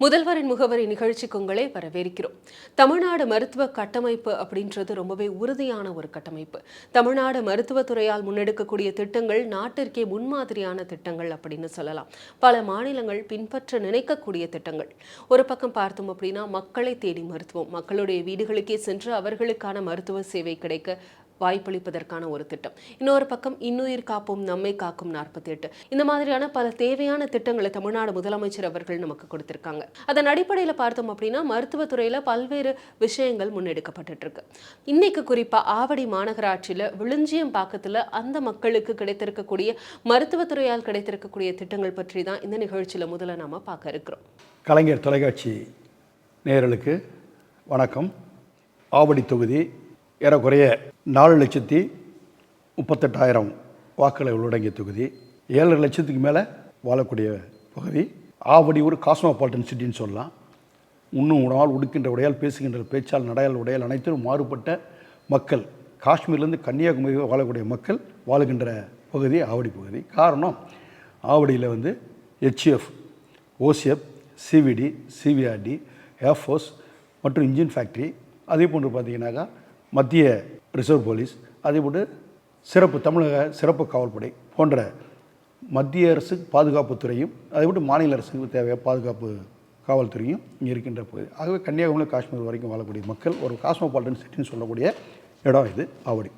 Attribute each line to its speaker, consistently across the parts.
Speaker 1: முதல்வரின் முகவரி நிகழ்ச்சிக்கு உங்களை வரவேற்கிறோம். தமிழ்நாடு மருத்துவ கட்டமைப்பு அப்படின்றது ரொம்பவே உறுதியான ஒரு கட்டமைப்பு. தமிழ்நாடு மருத்துவத்துறையால் முன்னெடுக்கக்கூடிய திட்டங்கள் நாட்டிற்கே முன்மாதிரியான திட்டங்கள் அப்படின்னு சொல்லலாம். பல மாநிலங்கள் பின்பற்ற நினைக்கக்கூடிய திட்டங்கள். ஒரு பக்கம் பார்த்தோம் அப்படின்னா மக்களை தேடி மருத்துவம். மக்களுடைய வீடுகளுக்கே சென்று அவர்களுக்கான மருத்துவ சேவை கிடைக்க வாய்ப்பளிப்பதற்கான ஒரு திட்டம். இன்னொரு பக்கம் இன்னுயிர் காப்போம் நம்மை காக்கும் நாற்பத்தி எட்டு இந்த மாதிரியான பல தேவையான திட்டங்களை தமிழ்நாடு முதலமைச்சர் அவர்கள் நமக்கு கொடுத்திருக்காங்க. அதன் அடிப்படையில் பார்த்தோம் அப்படின்னா மருத்துவத்துறையில் பல்வேறு விஷயங்கள் முன்னெடுக்கப்பட்டு இருக்கு இன்னைக்கு குறிப்பாக ஆவடி மாநகராட்சியில் விழுஞ்சியம் பாக்கத்தில் அந்த மக்களுக்கு கிடைத்திருக்கக்கூடிய மருத்துவத்துறையால் கிடைத்திருக்கக்கூடிய திட்டங்கள் பற்றி தான் இந்த நிகழ்ச்சியில் முதல்ல நாம பார்க்க இருக்கிறோம்.
Speaker 2: கலைஞர் தொலைக்காட்சி நேரலுக்கு வணக்கம். ஆவடி தொகுதி ஏறக்குறைய நாலு லட்சத்தி முப்பத்தெட்டாயிரம் வாக்குகளை உள்ளடங்கிய தொகுதி ஏழரை லட்சத்துக்கு மேலே வாழக்கூடிய பகுதி. ஆவடி ஒரு காஸ்மோபாலிட்டன் சிட்டின்னு சொல்லலாம். உண்ணும் உணவால் உடுக்கின்ற உடையால் பேசுகின்ற பேச்சால் நடையால் உடையால் அனைத்திலும் மாறுபட்ட மக்கள் காஷ்மீர்லேருந்து கன்னியாகுமரி வாழக்கூடிய மக்கள் வாழுகின்ற பகுதி ஆவடி பகுதி. காரணம் ஆவடியில் வந்து HF OCF CVD CVRD air force மற்றும் இன்ஜின் ஃபேக்ட்ரி அதே போன்று பார்த்தீங்கன்னாக்கா மத்திய ரிசர்வ் போலீஸ் அதே சிறப்பு தமிழக சிறப்பு காவல்படை போன்ற மத்திய அரசு பாதுகாப்புத்துறையும் துறையும் மாநில அரசுக்கு தேவையான பாதுகாப்பு காவல்துறையும் இங்கே இருக்கின்ற பகுதி ஆகவே கன்னியாகுமரி காஷ்மீர் வரைக்கும் வாழக்கூடிய மக்கள் ஒரு காஸ்மோபாலிட்டன் சிட்டின்னு சொல்லக்கூடிய இடம் இது ஆவடி.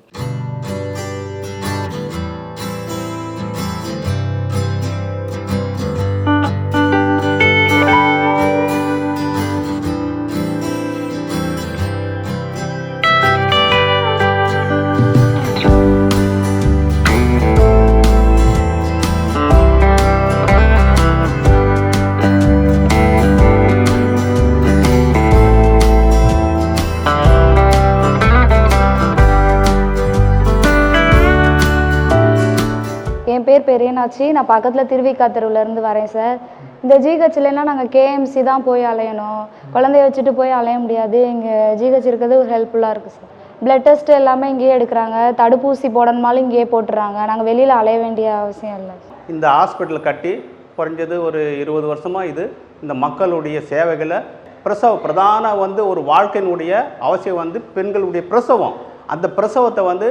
Speaker 3: பேர் நான் பக்கத்தில் திருவிக்கா தெருவிலேருந்து வரேன் சார். இந்த ஜிஹெச்லன்னா நாங்கள் கேஎம்சி தான் போய் அலையணும். குழந்தைய வச்சுட்டு போய் அலைய முடியாது. இங்கே ஜிஹெச் இருக்கிறது ஒரு ஹெல்ப்ஃபுல்லாக இருக்குது சார். பிளட் டெஸ்ட் எல்லாமே இங்கேயே எடுக்கிறாங்க. தடுப்பூசி போடணுமாலும் இங்கேயே போட்டுறாங்க. நாங்கள் வெளியில் அலைய வேண்டிய அவசியம் இல்லை
Speaker 4: இந்த ஹாஸ்பிட்டல் கட்டி குறைஞ்சது ஒரு இருபது வருஷமாக இது இந்த மக்களுடைய சேவைகளை பிரசவ பிரதான வந்து ஒரு வாழ்க்கையினுடைய அவசியம் வந்து பெண்களுடைய பிரசவம். அந்த பிரசவத்தை வந்து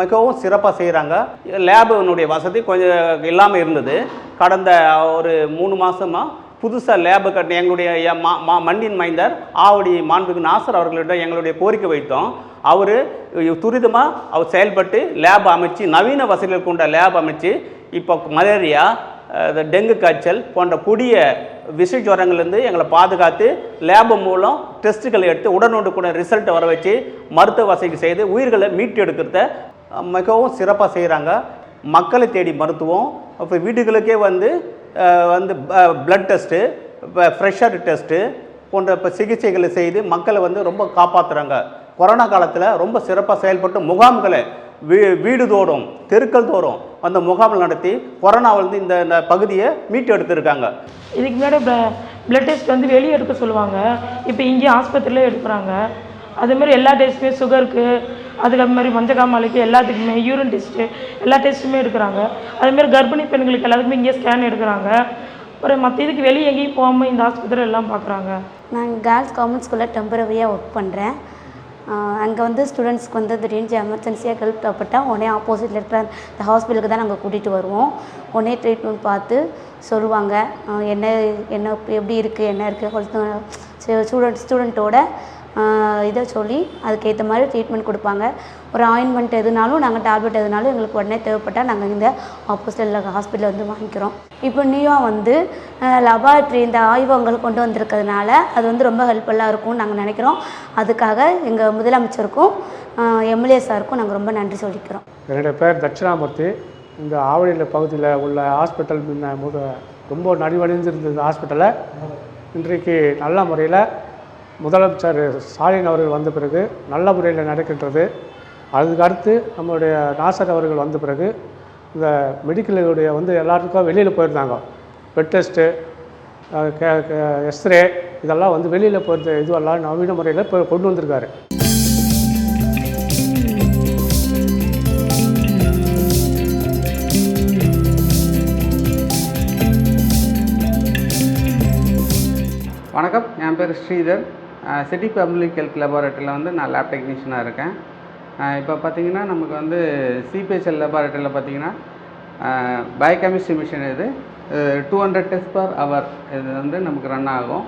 Speaker 4: மிகவும் சிறப்பாக செய்கிறாங்க லேபுனுடைய வசதி கொஞ்சம் இல்லாமல் இருந்தது. கடந்த ஒரு மூணு மாதமாக புதுசாக லேபு கட்டின எங்களுடைய மா மா மண்ணின் மைந்தர் ஆவடி மாண்புக்கு நாசர் அவர்களிடம் எங்களுடைய கோரிக்கை வைத்தோம். அவர் துரிதமாக அவர் செயல்பட்டு லேப் அமைச்சு நவீன வசதிகள் கொண்ட லேப் அமைச்சு இப்போ மலேரியா டெங்கு காய்ச்சல் போன்ற கொடிய விஷ ஜுரங்கள்லேருந்து எங்களை பாதுகாத்து லேபு மூலம் டெஸ்ட்டுகளை எடுத்து உடனுக்குடன் ரிசல்ட்டை வர வச்சு மருத்துவ வசதி செய்து உயிர்களை மீட்டு எடுக்கிறத மிகவும் சிறப்பாக செய்கிறாங்க மக்களை தேடி மருத்துவம் இப்போ வீடுகளுக்கே வந்து வந்து பிளட் டெஸ்ட்டு ஃப்ரெஷர் டெஸ்ட்டு போன்ற இப்போ சிகிச்சைகளை செய்து மக்களை வந்து ரொம்ப காப்பாற்றுறாங்க கொரோனா காலத்தில் ரொம்ப சிறப்பாக செயல்பட்டு முகாம்களை வீ வீடு தோறும் தெருக்கள் தோறும் அந்த முகாம்கள் நடத்தி கொரோனாவிலிருந்து இந்த இந்த பகுதியை மீட்டு எடுத்திருக்காங்க.
Speaker 5: இதுக்கு முன்னாடி பிளட் டெஸ்ட் வந்து வெளியே எடுக்க சொல்லுவாங்க. இப்போ இங்கேயே ஆஸ்பத்திரியிலே எடுக்கிறாங்க. அதேமாதிரி எல்லா டெஸ்ட்டுமே சுகருக்கு அதுக்கு அது மாதிரி மஞ்சக்காமலைக்கு எல்லாத்துக்குமே யூரின் டெஸ்ட்டு எல்லா டெஸ்ட்டுமே எடுக்கிறாங்க. அதேமாதிரி கர்ப்பிணி பெண்களுக்கு எல்லாத்துக்குமே இங்கே ஸ்கேன் எடுக்கிறாங்க. அப்புறம் மற்ற இதுக்கு வெளியே எங்கேயும் போகாமல் இந்த ஆஸ்பத்திரி எல்லாம் பார்க்குறாங்க.
Speaker 6: நான் கேர்ள்ஸ் கவர்மெண்ட் ஸ்கூலில் டெம்பரரியாக ஒர்க் பண்ணுறேன் அங்கே வந்து ஸ்டூடெண்ட்ஸ்க்கு வந்து திடீர்னு எமர்ஜென்சியாக ஹெல்ப் தேவைப்பட்டால் உடனே ஆப்போசிட்டில் இருக்கிற அந்த ஹாஸ்பிட்டலுக்கு தான் நாங்கள் கூட்டிகிட்டு வருவோம். உடனே ட்ரீட்மெண்ட் பார்த்து சொல்லுவாங்க என்ன என்ன எப்படி இருக்குது என்ன இருக்குது ஸ்டூடெண்ட் ஸ்டூடெண்ட்டோட இதை சொல்லி அதுக்கேற்ற மாதிரி ட்ரீட்மெண்ட் கொடுப்பாங்க. ஒரு ஆயின்மெண்ட் எதுனாலும் நாங்கள் டேப்லெட் எதுனாலும் எங்களுக்கு உடனே தேவைப்பட்டால் நாங்கள் இந்த ஆப்போசிட்டில் ஹாஸ்பிட்டலில் வந்து வாங்கிக்கிறோம். இப்போ நியூ வந்து லபார்ட்ரி இந்த ஆய்வகங்கள் கொண்டு வந்திருக்கிறதுனால அது வந்து ரொம்ப ஹெல்ப்ஃபுல்லாக இருக்கும்னு நாங்கள் நினைக்கிறோம். அதுக்காக எங்கள் முதலமைச்சருக்கும் எம்எல்ஏ சாருக்கும் நாங்கள் ரொம்ப நன்றி சொல்லிக்கிறோம்.
Speaker 7: என்னுடைய பேர் தட்சிணாமூர்த்தி. இந்த ஆவடியில் பகுதியில் உள்ள ஹாஸ்பிட்டல் முக ரொம்ப நலிவடைந்திருந்த இந்த ஹாஸ்பிட்டலை இன்றைக்கு நல்ல முறையில் முதலமைச்சர் ஸ்டாலின் அவர்கள் வந்த பிறகு நல்ல முறையில் நடக்கின்றது. அதுக்கு அடுத்து நம்மளுடைய நாசர் அவர்கள் வந்த பிறகு இந்த மெடிக்கலுடைய வந்து எல்லாருக்கும் வெளியில் போயிருந்தாங்க. பெட் டெஸ்ட்டு எஸ்ரே இதெல்லாம் வந்து வெளியில் போயிருந்த இதுவெல்லாம் நவீன முறையில் இப்போ கொண்டு வந்திருக்காரு.
Speaker 8: பேர் ஸ்ரீதர். சிட்டி பப்ளிக் ஹெல்த் லெபார்ட்டரியில் வந்து நான் லேப் டெக்னீஷியனாக இருக்கேன். இப்போ பார்த்தீங்கன்னா நமக்கு வந்து சிபிஹெச்எல் லெபார்ட்டரியில் பார்த்தீங்கன்னா பயோகெமிஸ்ட்ரி மிஷின் இது two hundred test per hour இது வந்து நமக்கு ரன் ஆகும்.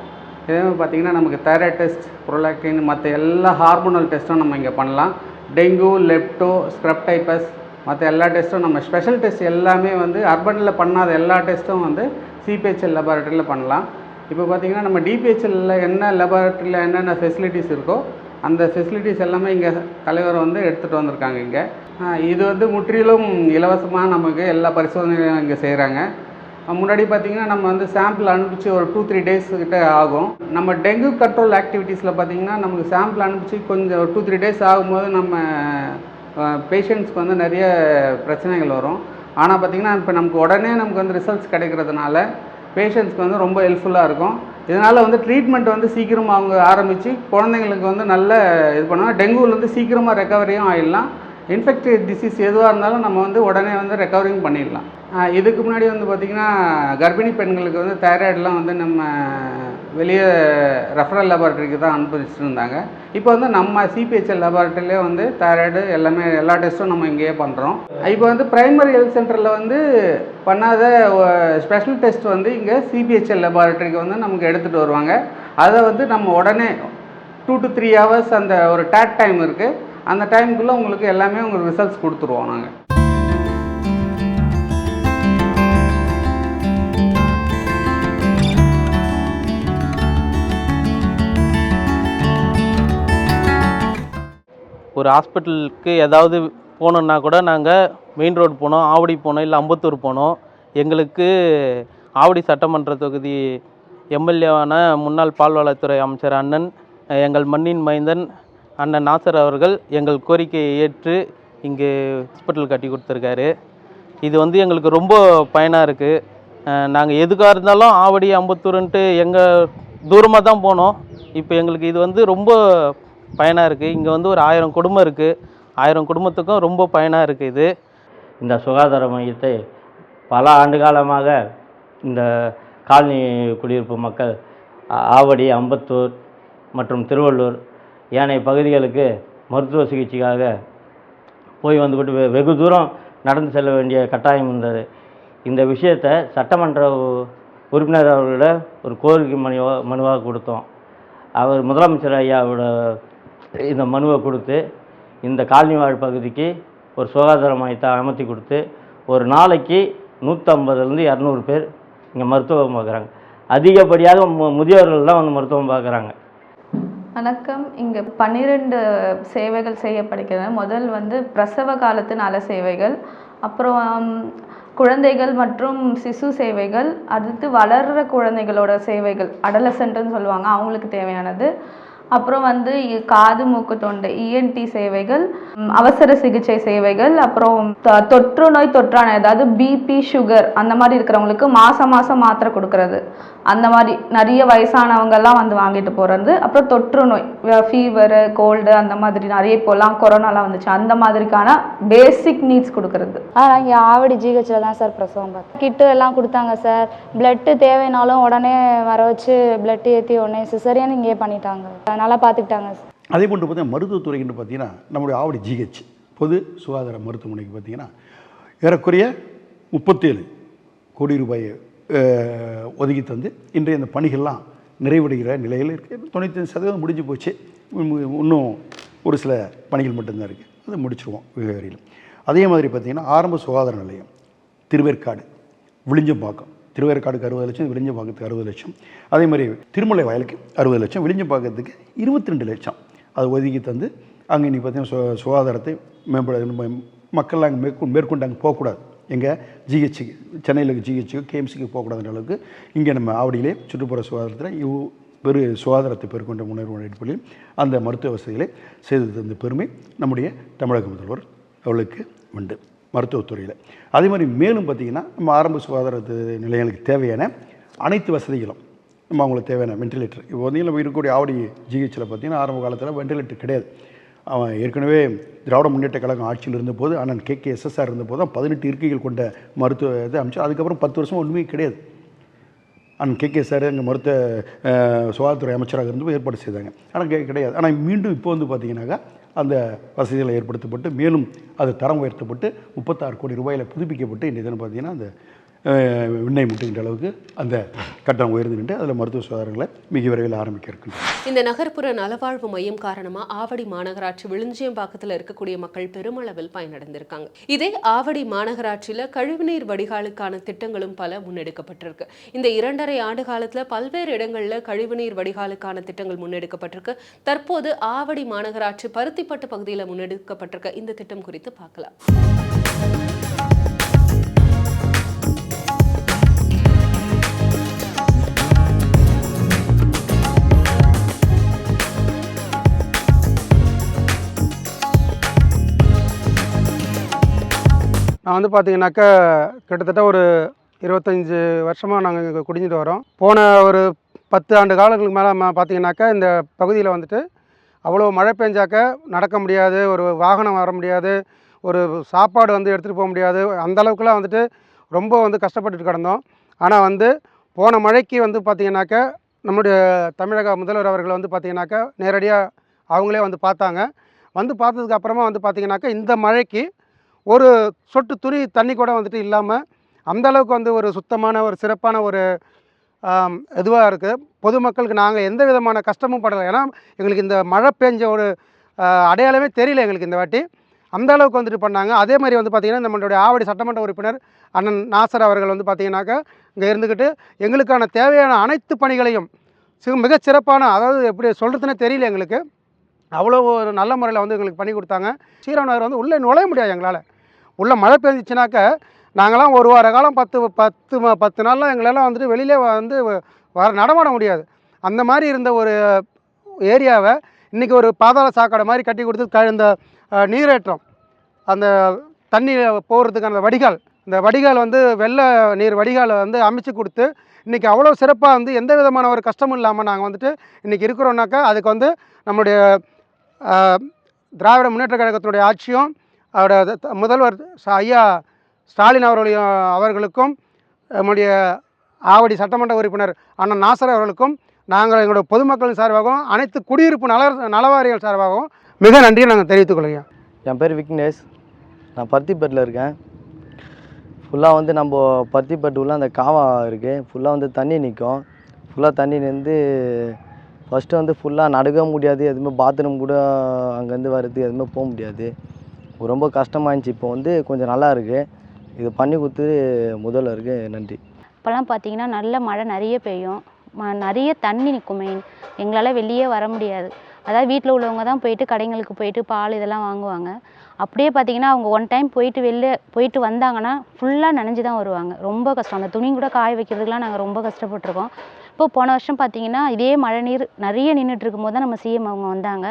Speaker 8: இதே மாதிரி பார்த்தீங்கன்னா நமக்கு தைராய்ட் டெஸ்ட் ப்ரொலாக்டின் மற்ற எல்லா ஹார்மோனல் டெஸ்ட்டும் நம்ம இங்கே பண்ணலாம். டெங்கு லெப்டோ ஸ்க்ரப் டைப்பஸ் மற்ற எல்லா டெஸ்ட்டும் நம்ம ஸ்பெஷல் டெஸ்ட் எல்லாமே வந்து அர்பனில் பண்ணாத எல்லா டெஸ்ட்டும் வந்து சிபிஹெச்எல் லெபார்ட்டரியில் பண்ணலாம். இப்போ பார்த்தீங்கன்னா நம்ம டிபிஹெச்எல்ல என்ன லெபார்ட்டரியில் என்னென்ன ஃபெசிலிட்டிஸ் இருக்கோ அந்த ஃபெசிலிட்டிஸ் எல்லாமே இங்கே தலைவர் வந்து எடுத்துகிட்டு வந்திருக்காங்க இங்கே. இது வந்து முற்றிலும் இலவசமாக நமக்கு எல்லா பரிசோதனைகளும் இங்கே செய்கிறாங்க முன்னாடி பார்த்தீங்கன்னா நம்ம வந்து சாம்பிள் அனுப்பிச்சு ஒரு டூ த்ரீ டேஸ் கிட்டே ஆகும். நம்ம டெங்கு கண்ட்ரோல் ஆக்டிவிட்டீஸில் பார்த்தீங்கன்னா நமக்கு சாம்பிள் அனுப்பிச்சு கொஞ்சம் டூ த்ரீ டேஸ் ஆகும்போது நம்ம பேஷண்ட்ஸ்க்கு வந்து நிறைய பிரச்சனைகள் வரும். ஆனால் பார்த்தீங்கன்னா இப்போ நமக்கு உடனே நமக்கு வந்து ரிசல்ட்ஸ் கிடைக்கிறதுனால பேஷண்ட்ஸ்க்கு வந்து ரொம்ப ஹெல்ப்ஃபுல்லாக இருக்கும். இதனால் வந்து ட்ரீட்மெண்ட் வந்து சீக்கிரமாக அவங்க ஆரம்பித்து குழந்தைங்களுக்கு வந்து நல்ல இது பண்ணுவாங்க. டெங்குலேருந்து சீக்கிரமாக ரெக்கவரியும் ஆகிடலாம் இன்ஃபெக்டட் டிசீஸ் எதுவாக இருந்தாலும் நம்ம வந்து உடனே வந்து ரெக்கவரிங் பண்ணிடலாம். இதுக்கு முன்னாடி வந்து பார்த்திங்கன்னா கர்ப்பிணி பெண்களுக்கு வந்து தைராய்டெலாம் வந்து நம்ம வெளியே ரெஃபரல் லெபார்ட்டரிக்கு தான் அனுப்பிச்சிட்டு இருந்தாங்க இப்போ வந்து நம்ம சிபிஹெச்எல் லெபார்ட்டரியிலே வந்து தைராய்டு எல்லாமே எல்லா டெஸ்ட்டும் நம்ம இங்கேயே பண்ணுறோம் இப்போ வந்து பிரைமரி ஹெல்த் சென்டரில் வந்து பண்ணாத ஸ்பெஷல் டெஸ்ட் வந்து இங்கே சிபிஹெச்எல் லெபார்ட்டரிக்கு வந்து நமக்கு எடுத்துகிட்டு வருவாங்க. அதை வந்து நம்ம உடனே டூ டு த்ரீ ஹவர்ஸ் அந்த ஒரு டேட் டைம் இருக்குது அந்த டைமுக்குள்ளே உங்களுக்கு எல்லாமே உங்களுக்கு ரிசல்ட்ஸ் கொடுத்துருவோம் நாங்கள்
Speaker 9: ஒரு ஹாஸ்பிட்டலுக்கு ஏதாவது போகணுன்னா கூட நாங்கள் மெயின் ரோடு போனோம் ஆவடி போனோம் இல்லை அம்பத்தூர் போனோம். எங்களுக்கு ஆவடி சட்டமன்ற தொகுதி எம்எல்ஏவான முன்னாள் பால்வளத்துறை அமைச்சர் அண்ணன் எங்கள் மண்ணின் மைந்தன் அண்ணன் நாசர் அவர்கள் எங்கள் கோரிக்கையை ஏற்று இங்கு ஹாஸ்பிட்டல் கட்டி கொடுத்துருக்காரு. இது வந்து எங்களுக்கு ரொம்ப பயனாக இருக்குது நாங்கள் எதுக்காக இருந்தாலும் ஆவடி அம்பத்தூருன்ட்டு எங்கள் தூரமாக தான் போனோம். இப்போ எங்களுக்கு இது வந்து ரொம்ப பயனாக இருக்குது இங்கே வந்து ஒரு ஆயிரம் குடும்பம் இருக்குது ஆயிரம் குடும்பத்துக்கும் ரொம்ப பயனாக இருக்குது இது.
Speaker 10: இந்த சுகாதார மையத்தை பல ஆண்டு காலமாக இந்த காலனி குடியிருப்பு மக்கள் ஆவடி அம்பத்தூர் மற்றும் திருவள்ளூர் ஏனைய பகுதிகளுக்கு மருத்துவ சிகிச்சைக்காக போய் வந்துக்கிட்டு வெ- வெகு தூரம் நடந்து செல்ல வேண்டிய கட்டாயம் இருந்தது. இந்த விஷயத்தை சட்டமன்ற உறுப்பினர் அவர்களிட ஒரு கோரிக்கை மனுவா மனுவாக கொடுத்தோம். அவர் முதலமைச்சர் ஐயாவோட இந்த மனுவை கொடுத்து இந்த காலனி வாழ் பகுதிக்கு ஒரு சுகாதார மையத்தை அமர்த்தி கொடுத்து ஒரு நாளைக்கு நூற்றம்பதுலேருந்து இரநூறு பேர் இங்கே மருத்துவம் பார்க்குறாங்க. அதிகப்படியாக மு முதியோர்கள் தான் வந்து மருத்துவம் பார்க்குறாங்க.
Speaker 11: வணக்கம். இங்கே பன்னிரெண்டு சேவைகள் செய்யப்படுகிறது முதல் வந்து பிரசவ காலத்து நல சேவைகள் அப்புறம் குழந்தைகள் மற்றும் சிசு சேவைகள் அடுத்து வளர்கிற குழந்தைகளோட சேவைகள் அடலசென்ட்னு சொல்லுவாங்க. அவங்களுக்கு தேவையானது. அப்புறம் வந்து காது மூக்கு தொண்டை இஎன்டி சேவைகள் அவசர சிகிச்சை சேவைகள் அப்புறம் தொற்று நோய் தொற்றான அதாவது பிபி சுகர் அந்த மாதிரி இருக்கிறவங்களுக்கு மாதம் மாதம் மாத்திரை கொடுக்கறது. அந்த மாதிரி நிறைய வயசானவங்கெல்லாம் வந்து வாங்கிட்டு போகிறது அப்புறம் தொற்று நோய் ஃபீவரு கோல்டு அந்த மாதிரி நிறைய இப்போல்லாம் கொரோனாலாம் வந்துச்சு. அந்த மாதிரிக்கான பேசிக் நீட்ஸ் கொடுக்கறது.
Speaker 3: ஆனால் இங்கே ஆவடி ஜிஹெச்சில் தான் சார் பிரசவம் பார்த்தேன் கிட்டு எல்லாம் கொடுத்தாங்க சார். பிளட்டு தேவைனாலும் உடனே வர வச்சு பிளட்டு ஏற்றி உடனே சிசரியன் இங்கேயே பண்ணிட்டாங்க. நல்லா பார்த்துக்கிட்டாங்க.
Speaker 2: அதே போன்று பார்த்தீங்கன்னா மருத்துவத்துறைன்னு பார்த்தீங்கன்னா நம்முடைய ஆவடி ஜிஹெச் பொது சுகாதார மருத்துவமனைக்கு பார்த்தீங்கன்னா ஏறக்குறைய முப்பத்தேழு கோடி ரூபாயை ஒதுக்கி தந்து இன்றைய இந்த பணிகள்லாம் நிறைவடைகிற நிலையில் இருக்குது தொண்ணூத்தஞ்சு சதவீதம் முடிஞ்சு போச்சு. இன்னும் ஒரு சில பணிகள் மட்டும்தான் இருக்குது அது முடிச்சிருவோம் விவகாரியில் அதே மாதிரி பார்த்திங்கன்னா ஆரம்ப சுகாதார நிலையம் திருவேற்காடு விழிஞ்சம்பாக்கம் திருவேற்காடுக்கு அறுபது லட்சம் விழிஞ்சம்பாக்கத்துக்கு அறுபது லட்சம். அதே மாதிரி திருமலை வயலுக்கு அறுபது லட்சம் விழிஞ்சம்பாக்கத்துக்கு இருபத்தி ரெண்டு லட்சம். அது ஒதுக்கி தந்து அங்கே இன்றைக்கி பார்த்தீங்கன்னா சு சுகாதாரத்தை மேம்பட மக்கள்லாம் மக்கள் அங்கே மேற்கொண்டு மேற்கொண்டு அங்கே போகக்கூடாது. எங்கள் ஜிஹெச்சுக்கு சென்னையில் ஜிஹெச்சுக்கு கேஎம்சிக்கு போகக்கூடாதுன்ற அளவுக்கு இங்கே நம்ம ஆவடியிலே சுற்றுப்புற சுகாதாரத்தில் இவ் பெரு சுகாதாரத்தை பெருக்கொண்ட முன்னேறும் அடிப்படையில் அந்த மருத்துவ வசதிகளை செய்து தந்த பெருமை நம்முடைய தமிழக முதல்வர் அவளுக்கு உண்டு. மருத்துவத்துறையில். அதே மாதிரி மேலும் பார்த்திங்கன்னா நம்ம ஆரம்ப சுகாதார நிலையங்களுக்கு தேவையான அனைத்து வசதிகளும் நம்ம அவங்களுக்கு தேவையான வென்டிலேட்டர் இப்போ வந்து நம்ம இருக்கக்கூடிய ஆவடி ஜிஹெச்சில் பார்த்திங்கன்னா ஆரம்ப காலத்தில் வென்டிலேட்டர் கிடையாது. அவன் ஏற்கனவே திராவிட முன்னேற்ற கழகம் ஆட்சியில் இருந்தபோது அண்ணன் கே கே எஸ்எஸ்ஆர் இருந்தபோது தான் பதினெட்டு இருக்கைகள் கொண்ட மருத்துவ இது அமைச்சு அதுக்கப்புறம் பத்து வருஷம் ஒன்றுமே கிடையாது. அண்ணன் கே கே சார் எங்கள் மருத்துவ சுகாதாரத்துறை அமைச்சராக இருந்து ஏற்பாடு செய்தாங்க. ஆனால் கிடையாது. ஆனால் மீண்டும் இப்போ வந்து பார்த்தீங்கன்னாக்கா அந்த வசதிகள் ஏற்படுத்தப்பட்டு மேலும் அது தரம் உயர்த்தப்பட்டு முப்பத்தாறு கோடி ரூபாயில் புதுப்பிக்கப்பட்டு இன்றைய தினம் பார்த்தீங்கன்னா அந்த விண்ணை முட்டுகின்ற அளவுக்கு அந்த கட்டணம் உயர்ந்து நின்று அதில் மருத்துவ சுகாதாரங்களை மிக விரைவில் ஆரம்பிக்க இருக்கு
Speaker 1: இந்த நகர்ப்புற நலவாழ்வு மையம் காரணமாக ஆவடி மாநகராட்சி விழுஞ்சியம்பாக்கத்தில் இருக்கக்கூடிய மக்கள் பெருமளவில் பயனடைந்திருக்காங்க. இதே ஆவடி மாநகராட்சியில் கழிவுநீர் வடிகாலுக்கான திட்டங்களும் பல முன்னெடுக்கப்பட்டிருக்கு. இந்த இரண்டரை ஆண்டு காலத்தில் பல்வேறு இடங்களில் கழிவுநீர் வடிகாலுக்கான திட்டங்கள் முன்னெடுக்கப்பட்டிருக்கு. தற்போது ஆவடி மாநகராட்சி பருத்திப்பட்டு பகுதியில் முன்னெடுக்கப்பட்டிருக்க இந்த திட்டம் குறித்து பார்க்கலாம்.
Speaker 7: நான் வந்து பார்த்தீங்கன்னாக்கா கிட்டத்தட்ட ஒரு இருபத்தஞ்சி வருஷமாக நாங்கள் இங்கே குடிஞ்சிட்டு வரோம். போன ஒரு பத்து ஆண்டு காலங்களுக்கு மேலே பார்த்தீங்கன்னாக்கா இந்த பகுதியில் வந்துட்டு அவ்வளோ மழை பெஞ்சாக்க நடக்க முடியாது ஒரு வாகனம் வர முடியாது ஒரு சாப்பாடு வந்து எடுத்துகிட்டு போக முடியாது. அந்த அளவுக்குலாம் வந்துட்டு ரொம்ப வந்து கஷ்டப்பட்டுட்டு கிடந்தோம். ஆனால் வந்து போன மழைக்கு வந்து பார்த்திங்கனாக்கா நம்முடைய தமிழக முதல்வர் அவர்கள் வந்து பார்த்திங்கனாக்கா நேரடியாக அவங்களே வந்து பார்த்தாங்க. வந்து பார்த்ததுக்கு அப்புறமா வந்து பார்த்திங்கனாக்க இந்த மழைக்கு ஒரு சொட்டு துளி தண்ணி கூட வந்துட்டு இல்லாமல் அந்த அளவுக்கு வந்து ஒரு சுத்தமான ஒரு சிறப்பான ஒரு இதுவாக இருக்குது பொதுமக்களுக்கு நாங்கள் எந்த விதமான கஷ்டமும் படலை. ஏன்னா எங்களுக்கு இந்த மழை பெஞ்ச ஒரு அடையாளமே தெரியல எங்களுக்கு இந்த வாட்டி. அந்த அளவுக்கு வந்துட்டு பண்ணாங்க. அதே மாதிரி வந்து பார்த்திங்கன்னா நம்மளுடைய ஆவடி சட்டமன்ற உறுப்பினர் அண்ணன் நாசர் அவர்கள் வந்து பார்த்திங்கனாக்கா இங்கே இருந்துக்கிட்டு எங்களுக்கான தேவையான அனைத்து பணிகளையும் மிக சிறப்பான அதாவது எப்படி சொல்கிறதுனே தெரியல எங்களுக்கு. அவ்வளோ ஒரு நல்ல முறையில் வந்து எங்களுக்கு பண்ணி கொடுத்தாங்க. ஸ்ரீராம் நகர் வந்து உள்ளே நுழைய முடியாது எங்களால். உள்ளே மழை பெஞ்சிச்சுனாக்க நாங்களாம் ஒரு வார காலம் பத்து பத்து பத்து நாள்லாம் எங்களெல்லாம் வந்துட்டு வெளியிலே வந்து வர நடமாட முடியாது. அந்த மாதிரி இருந்த ஒரு ஏரியாவை இன்றைக்கி ஒரு பாதாள சாக்கடை மாதிரி கட்டி கொடுத்து க இந்த நீரேற்றம் அந்த தண்ணி போகிறதுக்கான அந்த வடிகால் இந்த வடிகால் வந்து வெள்ள நீர் வடிகாலை வந்து அமைச்சு கொடுத்து இன்றைக்கி அவ்வளோ சிறப்பாக வந்து எந்த விதமான ஒரு கஷ்டமும் இல்லாமல் நாங்கள் வந்துட்டு இன்றைக்கி இருக்கிறோன்னாக்கா அதுக்கு வந்து நம்மளுடைய திராவிட முன்னேற்ற கழகத்தினுடைய ஆட்சியும் அவரோட முதல்வர் ஐயா ஸ்டாலின் அவர்களையும் அவர்களுக்கும் நம்முடைய ஆவடி சட்டமன்ற உறுப்பினர் அண்ணன் நாசர் அவர்களுக்கும் நாங்கள் எங்களுடைய பொதுமக்களின் சார்பாகவும் அனைத்து குடியிருப்பு நல நலவாரிகள் சார்பாகவும் மிக நன்றியை நாங்கள் தெரிவித்துக் கொள்கிறோம்.
Speaker 12: என் பேர் விக்னேஷ். நான் பருத்திப்பேட்டில் இருக்கேன். ஃபுல்லாக வந்து நம்ம பருத்திப்பேட்டு உள்ள அந்த காவா இருக்குது ஃபுல்லாக வந்து தண்ணி நிற்கும் ஃபுல்லாக தண்ணி நின்று ஃபஸ்ட்டு வந்து ஃபுல்லாக நடக்க முடியாது. எதுவுமே பாத்ரூம் கூட அங்கேருந்து வருது எதுவுமே போக முடியாது. ரொம்ப கஷ்டமாக இருந்துச்சு இப்போ வந்து கொஞ்சம் நல்லா இருக்குது இது பண்ணி கொடுத்து முதல்வருக்கு நன்றி.
Speaker 13: இப்போல்லாம் பார்த்தீங்கன்னா நல்ல மழை நிறைய பெய்யும். ம நிறைய தண்ணி நிற்கும் மெயின் எங்களால் வெளியே வர முடியாது. அதாவது வீட்டில் உள்ளவங்க தான் போயிட்டு கடைங்களுக்கு போயிட்டு பால் இதெல்லாம் வாங்குவாங்க. அப்படியே பார்த்தீங்கன்னா அவங்க ஒன் டைம் போயிட்டு வெளில போயிட்டு வந்தாங்கன்னா ஃபுல்லாக நனைஞ்சு தான் வருவாங்க. ரொம்ப கஷ்டம். அந்த துணி கூட காய வைக்கிறதுக்கெலாம் நாங்கள் ரொம்ப கஷ்டப்பட்டிருக்கோம். இப்போ போன வருஷம் பார்த்தீங்கன்னா இதே மழை நீர் நிறைய நின்றுட்டு இருக்கும்போது தான் நம்ம சிஎம் அவங்க வந்தாங்க.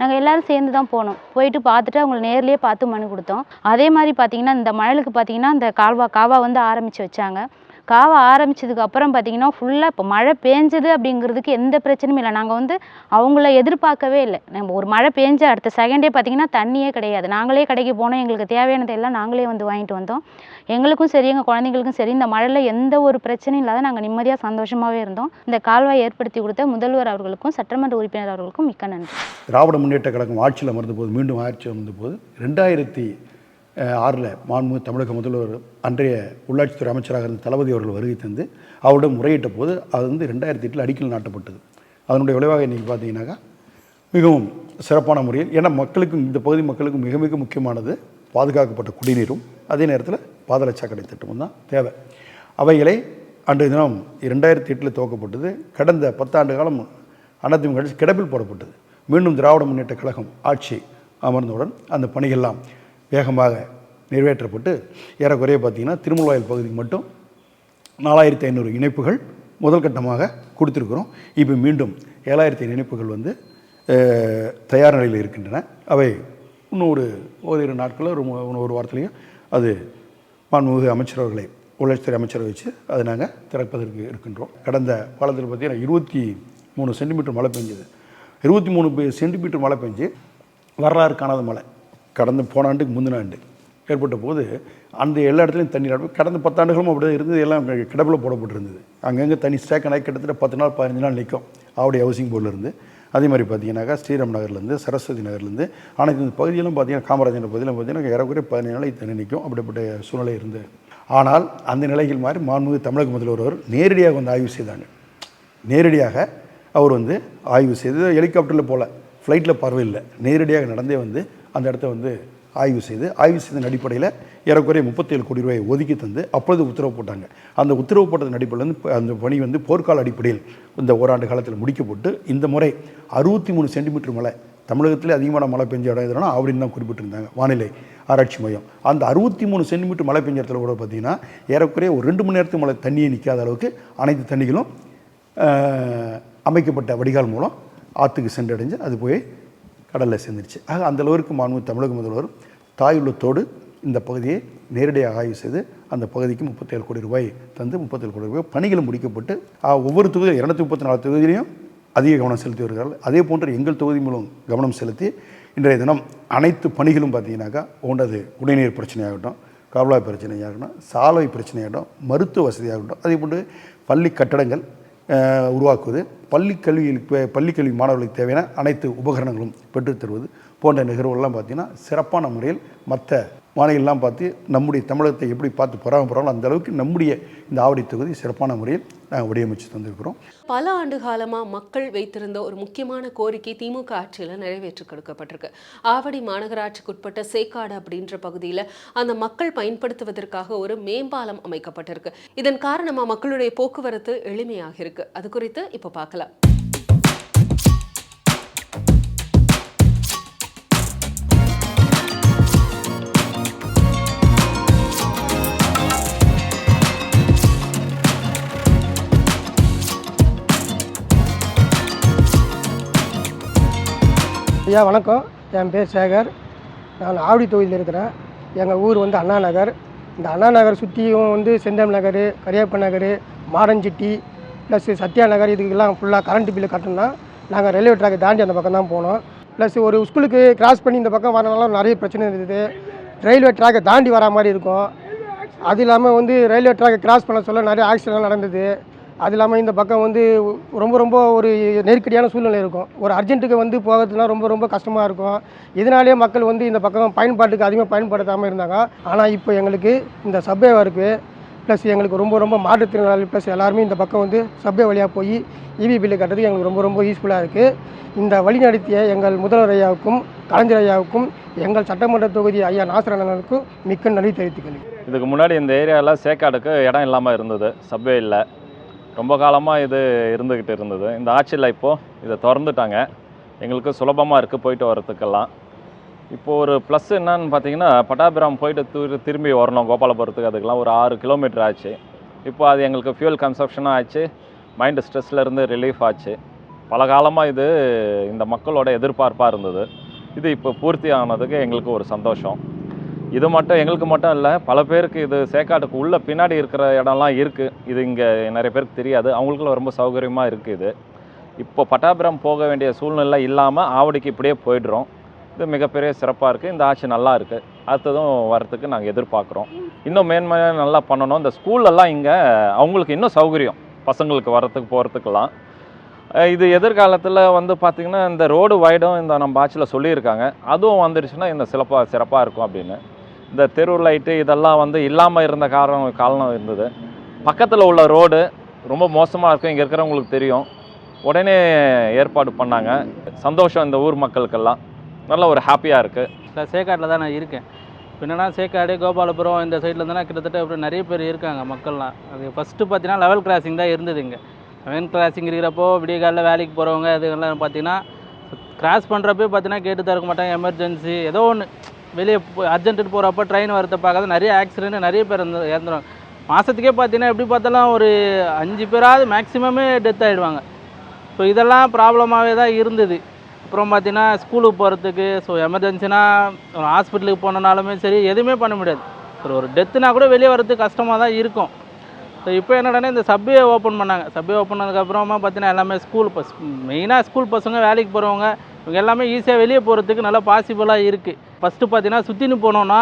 Speaker 13: நாங்கள் எல்லோரும் சேர்ந்து தான் போனோம். போயிட்டு பார்த்துட்டு அவங்கள நேர்லேயே பார்த்து மனு கொடுத்தோம். அதே மாதிரி பார்த்தீங்கன்னா இந்த மழலுக்கு பார்த்தீங்கன்னா இந்த கால்வா காவா வந்து ஆரம்பித்து வச்சாங்க. காவ ஆரம்பிச்சதுக்கு அப்புறம் பார்த்தீங்கன்னா ஃபுல்லாக இப்போ மழை பேஞ்சது அப்படிங்கிறதுக்கு எந்த பிரச்சனையும் இல்லை. நாங்கள் வந்து அவங்கள எதிர்பார்க்கவே இல்லை. நம்ம ஒரு மழை பேஞ்ச அடுத்த செகண்டே பார்த்தீங்கன்னா தண்ணியே கிடையாது. நாங்களே கடைக்கு போனோம். எங்களுக்கு தேவையானது எல்லாம் நாங்களே வந்து வாங்கிட்டு வந்தோம். எங்களுக்கும் சரி எங்கள் குழந்தைங்களுக்கும் சரி இந்த மழையில் எந்த ஒரு பிரச்சனையும் இல்லாத நாங்கள் நிம்மதியாக சந்தோஷமாகவே இருந்தோம். இந்த கால்வாய் ஏற்படுத்தி கொடுத்த முதல்வர் அவர்களுக்கும் சட்டமன்ற உறுப்பினர் அவர்களுக்கும் மிக்க நன்றி.
Speaker 2: திராவிட முன்னேற்ற கழகம் ஆட்சியில் அமர்ந்த போது மீண்டும் ஆட்சி அமர்ந்த போது ரெண்டாயிரத்தி ஆறில் மாண்பு தமிழக முதல்வர் அன்றைய உள்ளாட்சித்துறை அமைச்சராக இருந்த தளபதி அவர்கள் வருகை தந்து அவரிடம் முறையிட்ட போது அது வந்து ரெண்டாயிரத்தி எட்டில் அடிக்கல் நாட்டப்பட்டது. அதனுடைய விளைவாக இன்றைக்கி பார்த்தீங்கன்னாக்கா மிகவும் சிறப்பான முறையில் ஏன்னா மக்களுக்கும் இந்த பகுதி மக்களுக்கும் மிக மிக முக்கியமானது பாதுகாக்கப்பட்ட குடிநீரும் அதே நேரத்தில் பாதாள சாக்கடை திட்டமும் தான் தேவை. அவைகளை அன்றைய தினம் இரண்டாயிரத்தி எட்டில் துவக்கப்பட்டது கடந்த பத்தாண்டு காலம் அனைத்தும் கட்சி கிடப்பில் போடப்பட்டது. மீண்டும் திராவிட முன்னேற்ற கழகம் ஆட்சி அமர்ந்தவுடன் அந்த பணிகள்லாம் வேகமாக நிறைவேற்றப்பட்டு ஏறக்குறைய பார்த்திங்கன்னா திருமலவாயில் பகுதிக்கு மட்டும் நாலாயிரத்தி ஐநூறு இணைப்புகள் முதல் கட்டமாக கொடுத்துருக்குறோம். இப்போ மீண்டும் ஏழாயிரத்தி இணைப்புகள் வந்து தயார் நிலையில் இருக்கின்றன. அவை இன்னும் ஒரு ஓரிரு நாட்களில் ஒரு ஒரு வாரத்துலேயும் அது மாண்புமிகு அமைச்சர் அவர்களை உள்ளாட்சித்துறை அமைச்சரை வச்சு அதை நாங்கள் திறப்பதற்கு இருக்கின்றோம். கடந்த காலத்தில் பார்த்திங்கன்னா இருபத்தி மூணு சென்டிமீட்டர் மழை பெஞ்சது. இருபத்தி மூணு சென்டிமீட்டர் மழை பெஞ்சு வரலாறு காணாத மழை. கடந்த போன ஆண்டுக்கு முந்தின ஆண்டு. ஏற்பட்ட போது அந்த எல்லா இடத்துலையும் தண்ணி கடந்த பத்தாண்டுகளும் அப்படியே இருந்தது. எல்லாம் கிடப்பில் போடப்பட்டிருந்தது. அங்கங்கே தண்ணி ஸ்டேக்கன் ஆகி கிட்டத்தட்ட பத்து நாள் பதினஞ்சு நாள் நிற்கும் ஆவடி ஹவுசிங் போர்டிலிருந்து அதே மாதிரி பார்த்தீங்கன்னாக்கா ஸ்ரீராம் நகர்லேருந்து சரஸ்வதி நகர்லேருந்து ஆனால் இந்த பகுதியிலும் பார்த்தீங்கன்னா காமராஜர் பகுதியிலும் பார்த்தீங்கன்னா ஏறக்குறைய பதினஞ்சு நாளைக்கு தண்ணி நிற்கும் அப்படிப்பட்ட சூழ்நிலை இருந்தது. ஆனால் அந்த நிலைகள் மாதிரி மாண்புமிகு தமிழக முதல்வர் அவர் நேரடியாக வந்து ஆய்வு செய்தாங்க. நேரடியாக அவர் வந்து ஆய்வு செய்து ஹெலிகாப்டரில் போல். ஃப்ளைட்டில் பார்வையில்லை. நேரடியாக நடந்தே வந்து அந்த இடத்த வந்து ஆய்வு செய்து ஆய்வு செய்தன் அடிப்படையில் ஏறக்குறைய முப்பத்தேழு கோடி ரூபாயை ஒதுக்கி தந்து அப்பொழுது உத்தரவு போட்டாங்க. அந்த உத்தரவு போட்டதன் அடிப்படையில் வந்து அந்த பணி வந்து போர்க்கால அடிப்படையில் இந்த ஓராண்டு காலத்தில் முடிக்கப்பட்டு இந்த முறை அறுபத்தி மூணு சென்டிமீட்டர் மழை தமிழகத்திலே அதிகமான மழை பெஞ்ச இடம் எதுனா அப்படின்னு தான் குறிப்பிட்டிருந்தாங்க. வானிலை ஆராய்ச்சி மையம். அந்த அறுபத்தி மூணு சென்டிமீட்டர் மழை பெஞ்ச இடத்துல கூட பார்த்தீங்கன்னா ஏறக்குறைய ஒரு ரெண்டு மணி நேரத்துக்கு மழை தண்ணியே நிற்காத அளவுக்கு அனைத்து தண்ணிகளும் அமைக்கப்பட்ட வடிகால் மூலம் ஆற்றுக்கு சென்றடைஞ்சு அது போய் கடலில் சேர்ந்துருச்சு. ஆக அந்தளவிற்கு மாண்பு தமிழக முதல்வர் தாயுள்ளத்தோடு இந்த பகுதியை நேரடியாக ஆய்வு செய்து அந்த பகுதிக்கு முப்பத்தேழு கோடி ரூபாய் தந்து முப்பத்தேழு கோடி ரூபாய் பணிகளும் முடிக்கப்பட்டு ஒவ்வொரு தொகுதி இரநூத்தி முப்பத்தி நாலு தொகுதியிலையும் அதிக கவனம் செலுத்தி வருகிறார்கள். அதே போன்று எங்கள் தொகுதி மூலம் கவனம் செலுத்தி இன்றைய தினம் அனைத்து பணிகளும் பார்த்தீங்கன்னாக்கா ஒன்றது குடிநீர் பிரச்சனையாகட்டும் காவலாய் பிரச்சனையாகட்டும் சாலை பிரச்சனையாகட்டும் மருத்துவ வசதியாகட்டும் அதே போன்று பள்ளி கட்டடங்கள் உருவாக்குவது. பள்ளி கல்வியில் பள்ளி கல்வி மாணவர்களுக்கு தேவையான அனைத்து உபகரணங்களும் பெற்றுத்தருவது போன்ற நிகழ்வுகள்லாம் பார்த்திங்கன்னா சிறப்பான முறையில் மற்ற மாநிலம்லாம் பார்த்து நம்முடைய தமிழகத்தை எப்படி பார்த்து பொறாமப்படுறாங்களோ அந்த அளவுக்கு நம்முடைய இந்த ஆவடி தொகுதி சிறப்பான முறையில் நாங்கள் வடிவமைச்சு தந்திருக்கிறோம்.
Speaker 1: பல ஆண்டு காலமாக மக்கள் வைத்திருந்த ஒரு முக்கியமான கோரிக்கை திமுக ஆட்சியில் நிறைவேற்றி கொடுக்கப்பட்டிருக்கு. ஆவடி மாநகராட்சிக்குட்பட்ட சேக்காடு அப்படின்ற பகுதியில் அந்த மக்கள் பயன்படுத்துவதற்காக ஒரு மேம்பாலம் அமைக்கப்பட்டிருக்கு. இதன் காரணமாக மக்களுடைய போக்குவரத்து எளிமையாக இருக்கு. அது குறித்து இப்போ பார்க்கலாம்.
Speaker 14: ஐயா வணக்கம். என் பேர் சேகர். நான் ஆவடி தொகுதியில் இருக்கிறேன். எங்கள் ஊர் வந்து அண்ணா நகர். இந்த அண்ணா நகர் சுற்றியும் வந்து செந்தம் நகர் கரியப்ப நகர் மாரஞ்சிட்டி ப்ளஸ் சத்யா நகர் இதுக்கெல்லாம் ஃபுல்லாக கரண்ட் பில்லு கட்டணும்னா நாங்கள் ரயில்வே ட்ராக்கை தாண்டி அந்த பக்கம் தான் போனோம். ப்ளஸ் ஒரு ஸ்கூலுக்கு கிராஸ் பண்ணி இந்த பக்கம் வரனால நிறைய பிரச்சனை இருந்தது. ரயில்வே ட்ராக்கை தாண்டி வரா மாதிரி இருக்கும். அது இல்லாமல் வந்து ரயில்வே ட்ராக்கை கிராஸ் பண்ண சொல்ல நிறைய ஆக்சிடென்ட்லாம் நடந்தது. அது இல்லாமல் இந்த பக்கம் வந்து ரொம்ப ரொம்ப ஒரு நெருக்கடியான சூழ்நிலை இருக்கும். ஒரு அர்ஜென்ட்டுக்கு வந்து போகிறதுனா ரொம்ப ரொம்ப கஷ்டமாக இருக்கும். இதனாலேயே மக்கள் வந்து இந்த பக்கம் பயன்பாட்டுக்கு அதிகமாக பயன்படுத்தாமல் இருந்தாங்க. ஆனால் இப்போ எங்களுக்கு இந்த சப்வே ஒர்க்கு ப்ளஸ் எங்களுக்கு ரொம்ப ரொம்ப மாற்றுத்திறனாளி ப்ளஸ் எல்லாருமே இந்த பக்கம் வந்து சப்வே வழியாக போய் இவி பில்லு கட்டுறதுக்கு எங்களுக்கு ரொம்ப ரொம்ப யூஸ்ஃபுல்லாக இருக்குது இந்த வழி நடத்திய எங்கள் முதல்வர் ஐயாவுக்கும் கலைஞர் ஐயாவுக்கும் எங்கள் சட்டமன்ற தொகுதி ஐயா நாசர் மிக்க நன்றி தெரிவித்துக்கிறேன்
Speaker 15: இதுக்கு முன்னாடி இந்த ஏரியாவில் சேக்காடுக்கு இடம் இல்லாமல் இருந்தது. சப்வே இல்லை. ரொம்ப காலமாக இது இருந்துக்கிட்டு இருந்தது. இந்த ஆட்சியில் இப்போது இதை திறந்துட்டாங்க. எங்களுக்கு சுலபமாக இருக்குது போயிட்டு வரத்துக்கெல்லாம் இப்போது ஒரு ப்ளஸ் என்னன்னு பார்த்தீங்கன்னா பட்டாபிராம் போயிட்டு திரு திரும்பி வரணும் கோபாலபுரத்துக்கு. அதுக்கெல்லாம் ஒரு ஆறு கிலோமீட்டர் ஆச்சு. இப்போ அது எங்களுக்கு ஃபியூல் கன்சப்ஷனாக ஆச்சு. மைண்டு ஸ்ட்ரெஸ்லேருந்து ரிலீஃப் ஆச்சு. பல காலமாக இது இந்த மக்களோட எதிர்பார்ப்பாக இருந்தது. இது இப்போ பூர்த்தி ஆனதுக்கு எங்களுக்கு ஒரு சந்தோஷம். இது மட்டும் எங்களுக்கு மட்டும் இல்லை பல பேருக்கு இது சேக்காட்டுக்கு உள்ள பின்னாடி இருக்கிற இடம்லாம் இருக்குது இது இங்கே நிறைய பேருக்கு தெரியாது. அவங்களுக்குலாம் ரொம்ப சௌகரியமாக இருக்குது இது. இப்போ பட்டாபுரம் போக வேண்டிய சூழ்நிலை இல்லாமல் ஆவடிக்கு இப்படியே போயிடுறோம். இது மிகப்பெரிய சிறப்பாக இருக்குது இந்த ஆட்சி நல்லா இருக்குது அடுத்ததும் வரத்துக்கு நாங்கள் எதிர்பார்க்குறோம். இன்னும் மேன்மையாக நல்லா பண்ணணும். இந்த ஸ்கூல்லலாம் இங்கே அவங்களுக்கு இன்னும் சௌகரியம். பசங்களுக்கு வரத்துக்கு போகிறதுக்கெல்லாம் இது எதிர்காலத்தில் வந்து பார்த்திங்கன்னா இந்த ரோடு வைடும் இந்த நம்ம ஆட்சியில் சொல்லியிருக்காங்க. அதுவும் வந்துடுச்சுன்னா இந்த சிறப்பாக சிறப்பாக இருக்கும் அப்படின்னு. இந்த தெரு லைட்டு இதெல்லாம் வந்து இல்லாமல் இருந்த காரணம் காரணம் இருந்தது. பக்கத்தில் உள்ள ரோடு ரொம்ப மோசமாக இருக்கும். இங்கே இருக்கிறவங்களுக்கு தெரியும். உடனே ஏற்பாடு பண்ணாங்க. சந்தோஷம் இந்த ஊர் மக்களுக்கெல்லாம். நல்ல ஒரு ஹாப்பியாக இருக்குது
Speaker 9: இல்லை சேக்காட்டில் தான் நான் இருக்கேன். இப்போ சேக்காடு கோபாலபுரம் இந்த சைடில் இருந்தனா கிட்டத்தட்ட இப்படி நிறைய பேர் இருக்காங்க மக்கள்லாம். அது ஃபஸ்ட்டு பார்த்தீங்கன்னா லெவல் கிராசிங் தான் இருந்தது இங்கே. லெவல் கிராசிங் இருக்கிறப்போ விடிய காலையில் வேலைக்கு போகிறவங்க அதுக்கெல்லாம் பார்த்தீங்கன்னா கிராஸ் பண்ணுறப்பே பார்த்தீங்கன்னா கேட்டு திறக்க மாட்டாங்க எமர்ஜென்சி ஏதோ ஒன்று வெளியே அர்ஜென்ட்டு போகிறப்ப ட்ரெயின் வரத்தை பார்க்காத நிறைய ஆக்சிடென்ட் நிறைய பேர் இருந்து இறந்துருவாங்க. மாதத்துக்கே பார்த்தீங்கன்னா எப்படி பார்த்தாலும் ஒரு அஞ்சு பேராவது மேக்ஸிமமே டெத் ஆகிடுவாங்க ஸோ இதெல்லாம் ப்ராப்ளமாகவே தான் இருந்தது. அப்புறம் பார்த்தீங்கன்னா ஸ்கூலுக்கு போகிறதுக்கு ஸோ எமர்ஜென்சினா ஒரு ஹாஸ்பிட்டலுக்கு போனனாலுமே சரி எதுவுமே பண்ண முடியாது. ஒரு ஒரு டெத்துனா கூட வெளியே வரதுக்கு கஷ்டமாக தான் இருக்கும். ஸோ இப்போ என்னடான்னா இந்த சப்வே ஓப்பன் பண்ணாங்க. சப்வே ஓப்பன் பண்ணதுக்கப்புறமா பார்த்தீங்கன்னா எல்லாமே ஸ்கூல் பஸ் மெயினாக ஸ்கூல் பசங்க வேலைக்கு போகிறவங்க இவங்க எல்லாமே ஈஸியாக வெளியே போகிறதுக்கு நல்லா பாசிபிளாக இருக்குது ஃபஸ்ட்டு பார்த்தீங்கன்னா சுற்றின்னு போனோன்னா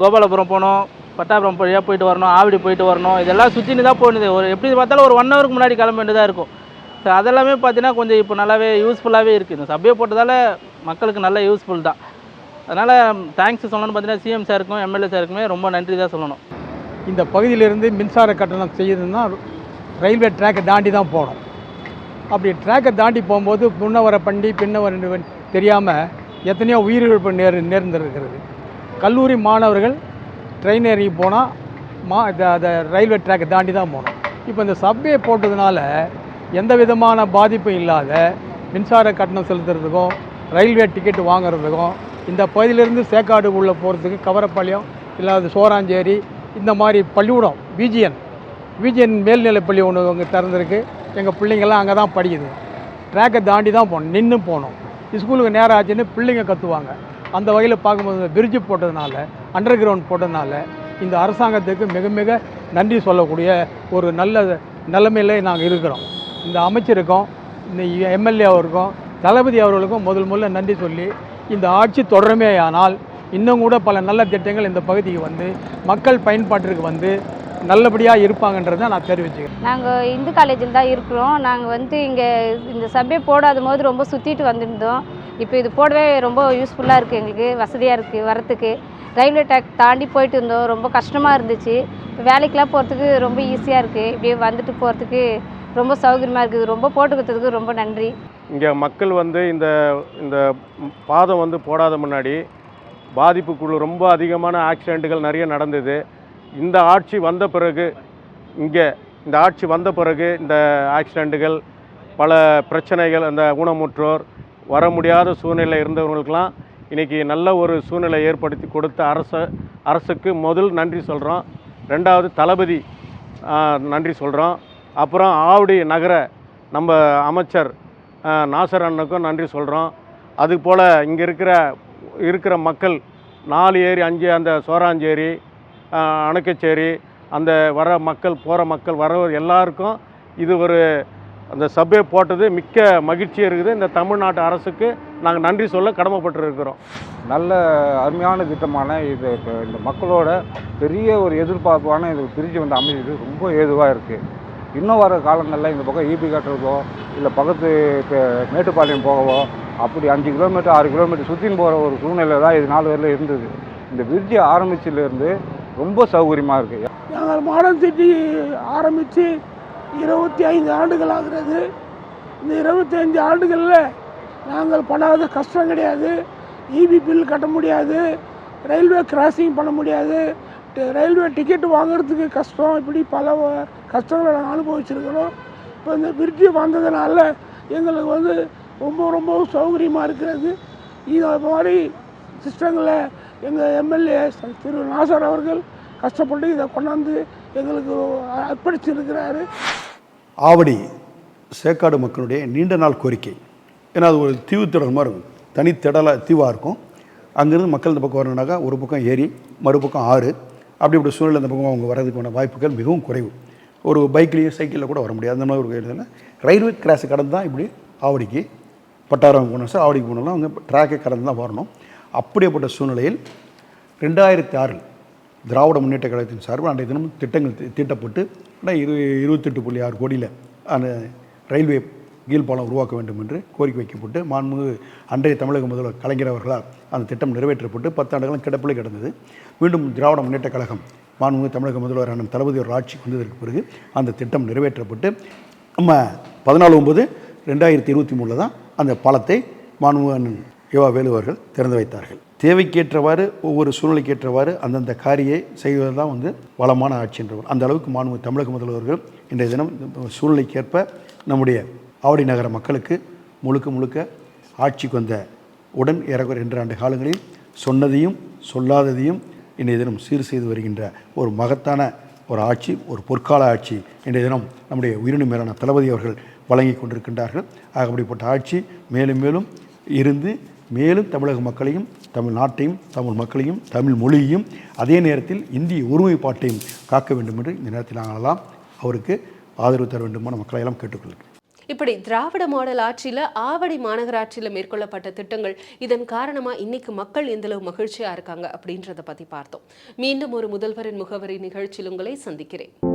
Speaker 9: கோபாலபுரம் போகணும் பட்டாபுரம் வழியாக போயிட்டு வரணும் ஆவடி போயிட்டு வரணும் இதெல்லாம் சுற்றின்னு தான் போகணுது ஒரு எப்படி பார்த்தாலும் ஒரு ஒன் ஹவருக்கு முன்னாடி கிளம்ப வேண்டியதாக இருக்கும். ஸோ அதெல்லாமே பார்த்தீங்கன்னா கொஞ்சம் இப்போ நல்லாவே யூஸ்ஃபுல்லாகவே இருக்குது இந்த சபையை போட்டதால் மக்களுக்கு நல்ல யூஸ்ஃபுல் தான். அதனால் தேங்க்ஸ் சொல்லணும்னு பார்த்தீங்கன்னா சிஎம் சாருக்கும் எம்எல்ஏ சாருக்குமே ரொம்ப நன்றி தான் சொல்லணும்.
Speaker 16: இந்த பகுதியிலிருந்து மின்சார கட்டணம் செய்யணும்னா ரயில்வே ட்ராக்கை தாண்டி தான் போகணும். அப்படி ட்ராக்கை தாண்டி போகும்போது முன்னவரை பண்டி வண்டி தெரியாமல் எத்தனையோ உயிரிழப்பு நேர் நேர்ந்திருக்கிறது. கல்லூரி மாணவர்கள் ட்ரெயின் இறங்கி போனால் மா இந்த ரயில்வே ட்ராக்கை தாண்டி தான் போகணும் இப்போ இந்த சப்வே போட்டதுனால எந்த விதமான பாதிப்பும் இல்லாத மின்சார கட்டணம் செலுத்துறதுக்கும் ரயில்வே டிக்கெட் வாங்குறதுக்கும் இந்த பகுதியிலேருந்து சேக்காடு உள்ளே போகிறதுக்கு கவரப்பாளையம் இல்லாத சோராஞ்சேரி இந்த மாதிரி பள்ளிக்கூடம் பிஜிஎன் விஜயன் மேல்நிலைப்பள்ளி ஒன்று அங்கே திறந்திருக்கு. எங்கள் பிள்ளைங்கள்லாம் அங்கே தான் படிக்குது ட்ராக்கை தாண்டி தான் போகணும் நின்று போகணும் ஸ்கூலுக்கு நேரம் ஆச்சுன்னு பிள்ளைங்க கற்றுவாங்க அந்த வகையில் பார்க்கும்போது பிரிட்ஜு போட்டதுனால அண்டர் கிரவுண்ட் போட்டதுனால இந்த அரசாங்கத்துக்கு மிக மிக நன்றி சொல்லக்கூடிய ஒரு நல்ல நிலைமையில் நாங்கள் இருக்கிறோம். இந்த அமைச்சருக்கும் இந்த எம்எல்ஏ அவருக்கும் தளபதி அவர்களுக்கும் முதல் முதல்ல நன்றி சொல்லி இந்த ஆட்சி தொடருமே ஆனால் இன்னும் கூட பல நல்ல திட்டங்கள் இந்த பகுதிக்கு வந்து மக்கள் பயன்பாட்டிற்கு வந்து நல்லபடியாக இருப்பாங்கன்றதை நான் தெரிவிச்சுக்கிறேன்.
Speaker 17: நாங்கள் இந்து காலேஜில் தான் இருக்கிறோம். நாங்கள் வந்து இங்கே இந்த சபை போடாத போது ரொம்ப சுற்றிட்டு வந்திருந்தோம். இப்போ இது போடவே ரொம்ப யூஸ்ஃபுல்லாக இருக்குது எங்களுக்கு வசதியாக இருக்குது வரத்துக்கு ரயில்வே ட்ராக் தாண்டி போயிட்டு இருந்தோம். ரொம்ப கஷ்டமாக இருந்துச்சு. இப்போ வேலைக்கெலாம் போகிறதுக்கு ரொம்ப ஈஸியாக இருக்குது இப்படியே வந்துட்டு போகிறதுக்கு ரொம்ப சௌகரியமாக இருக்குது. ரொம்ப போட்டு கொடுத்ததுக்கு ரொம்ப நன்றி.
Speaker 18: இங்கே மக்கள் வந்து இந்த இந்த பாதம் வந்து போடாத முன்னாடி பாதிப்புக்குழு ரொம்ப அதிகமான ஆக்சிடெண்ட்டுகள் நிறைய நடந்தது. இந்த ஆட்சி வந்த பிறகு இங்கே இந்த ஆட்சி வந்த பிறகு இந்த ஆக்சிடெண்ட்டுகள் பல பிரச்சனைகள் அந்த ஊனமுற்றோர் வர முடியாத சூழ்நிலை இருந்தவங்களுக்கெல்லாம் இன்றைக்கி நல்ல ஒரு சூழ்நிலை ஏற்படுத்தி கொடுத்த அரச அரசுக்கு முதல் நன்றி சொல்கிறோம் ரெண்டாவது தளபதி நன்றி சொல்கிறோம் அப்புறம் ஆவடி நகர நம்ம அமைச்சர் நாசர் அண்ணனுக்கும் நன்றி சொல்கிறோம் அதுபோல் இங்கே இருக்கிற இருக்கிற மக்கள் நாலு ஏரி அஞ்சு அந்த சோராஞ்சேரி அணக்கச்சேரி அந்த வர மக்கள் போகிற மக்கள் வர எல்லாருக்கும் இது ஒரு அந்த சபை போட்டது மிக்க மகிழ்ச்சியாக இருக்குது. இந்த தமிழ்நாட்டு அரசுக்கு நாங்கள் நன்றி சொல்ல கடமைப்பட்டு இருக்கிறோம்
Speaker 19: நல்ல அருமையான திட்டமான இது இப்போ இந்த மக்களோட பெரிய ஒரு எதிர்பார்ப்பான இது பிரிஞ்சு வந்து அமைஞ்சது ரொம்ப ஏதுவாக இருக்குது இன்னும் வர காலங்களில் இந்த பக்கம் ஈபி கட்டுறதோ இல்லை பக்கத்து இப்போ மேட்டுப்பாளையம் போகவோ அப்படி அஞ்சு கிலோமீட்டர் ஆறு கிலோமீட்டர் சுற்றின்னு போகிற ஒரு சூழ்நிலை தான் இது நாலு வரையில் இருந்தது. இந்த பிரிட்ஜு ஆரம்பிச்சிலேருந்து ரொம்ப சௌகரியமாக இருக்குது
Speaker 20: நாங்கள் மாடர்ன் சிட்டி ஆரம்பித்து இருபத்தி ஐந்து ஆண்டுகள் ஆகிறது. இந்த இருபத்தி ஐந்து ஆண்டுகளில் நாங்கள் பண்ணாத கஷ்டம் கிடையாது. இபி பில் கட்ட முடியாது. ரயில்வே கிராசிங் பண்ண முடியாது. ரயில்வே டிக்கெட் வாங்குறதுக்கு கஷ்டம். இப்படி பல கஷ்டங்களை நாங்கள் அனுபவிச்சிருக்கிறோம். இப்போ இந்த பிரிட்ஜு வந்ததுனால எங்களுக்கு வந்து ரொம்ப ரொம்ப சௌகரியமாக இருக்கிறது. இது மாதிரி சிஸ்டங்களை எங்கள் எம்எல்ஏ திரு நாசர் அவர்கள் கஷ்டப்பட்டு இதை கொண்டாந்து எங்களுக்கு அர்ப்பணிச்சிருக்கிறாரு.
Speaker 2: ஆவடி சேக்காடு மக்களுடைய நீண்ட நாள் கோரிக்கை. ஏன்னா அது ஒரு தீவு திடல் மாதிரி இருக்கும். தனித்திடலாக தீவாக இருக்கும். அங்கேருந்து மக்கள் இந்த பக்கம் வரணுனாக்கா ஒரு பக்கம் ஏரி மறுபக்கம் ஆறு. அப்படி இப்படி சூழ்நிலை இந்த பக்கம் அவங்க வர்றதுக்கான வாய்ப்புகள் மிகவும் குறைவு. ஒரு பைக்லேயும் சைக்கிளில் கூட வர முடியாது. அந்த மாதிரி ஒரு இதில். ரயில்வே கிராஸை கடந்து தான் இப்படி ஆவடிக்கு பட்டாரம் போகணும் சார் ஆவடிக்கு போனாலும் அவங்க ட்ராக்கை கடந்து தான் வரணும். அப்படியேப்பட்ட சூழ்நிலையில் ரெண்டாயிரத்தி ஆறில் திராவிட முன்னேற்ற கழகத்தின் சார்பில் அன்றைய தினமும் திட்டங்கள் தீட்டப்பட்டு ஆனால் இரு இருபத்தெட்டு புள்ளி ஆறு கோடியில் அந்த ரயில்வே கீழ்ப்பாலம் உருவாக்க வேண்டும் என்று கோரிக்கை வைக்கப்பட்டு மாண்புமிகு அன்றைய தமிழக முதல்வர் கலைஞர் அவர்களால் அந்த திட்டம் நிறைவேற்றப்பட்டு பத்தாண்டுகளும் கிடப்பில் கிடந்தது. மீண்டும் திராவிட முன்னேற்ற கழகம் மாண்புமிகு தமிழக முதல்வர் அண்ணன் தளபதி ஒரு ஆட்சி வந்ததற்கு பிறகு அந்த திட்டம் நிறைவேற்றப்பட்டு நம்ம பதினாலு ஒன்பது ரெண்டாயிரத்தி இருபத்தி மூணில் தான் அந்த பாலத்தை மாண்புமிகு அண்ணன் யோவா வேலுவர்கள் திறந்து வைத்தார்கள். தேவைக்கேற்றவாறு ஒவ்வொரு சூழ்நிலைக்கேற்றவாறு அந்தந்த காரியை செய்வது தான் வந்து வளமான ஆட்சி என்றவர். அந்த அளவுக்கு மாண்பு தமிழக முதல்வர்கள் இன்றைய தினம் சூழ்நிலைக்கேற்ப நம்முடைய ஆவடி நகர மக்களுக்கு முழுக்க முழுக்க ஆட்சிக்கு வந்த உடன் ஏறக்குறை ரெண்டு ஆண்டு காலங்களில் சொன்னதையும் சொல்லாததையும் இன்றைய தினம் சீர் செய்து வருகின்ற ஒரு மகத்தான ஒரு ஆட்சி ஒரு பொற்கால ஆட்சி இன்றைய தினம் நம்முடைய உயிரினு மேலான தளபதி அவர்கள் வழங்கி கொண்டிருக்கின்றார்கள். ஆக அப்படிப்பட்ட ஆட்சி மேலும் மேலும் இருந்து மேலும் தமிழக மக்களையும் தமிழ் நாட்டையும் தமிழ் மக்களையும் தமிழ் மொழியையும் அதே நேரத்தில் இந்திய ஒருமைப்பாட்டையும் காக்க வேண்டும் என்று இந்த நேரத்தில் நாங்கள் அவருக்கு ஆதரவு தர வேண்டும் மக்களை எல்லாம் கேட்டுக்கொள்கிறேன்
Speaker 1: இப்படி திராவிட மாடல் ஆட்சியில் ஆவடி மாநகராட்சியில் மேற்கொள்ளப்பட்ட திட்டங்கள் இதன் காரணமாக இன்னைக்கு மக்கள் எந்தளவு மகிழ்ச்சியாக இருக்காங்க அப்படின்றத பற்றி பார்த்தோம். மீண்டும் ஒரு முதல்வரின் முகவரி நிகழ்ச்சியில் உங்களை சந்திக்கிறேன்.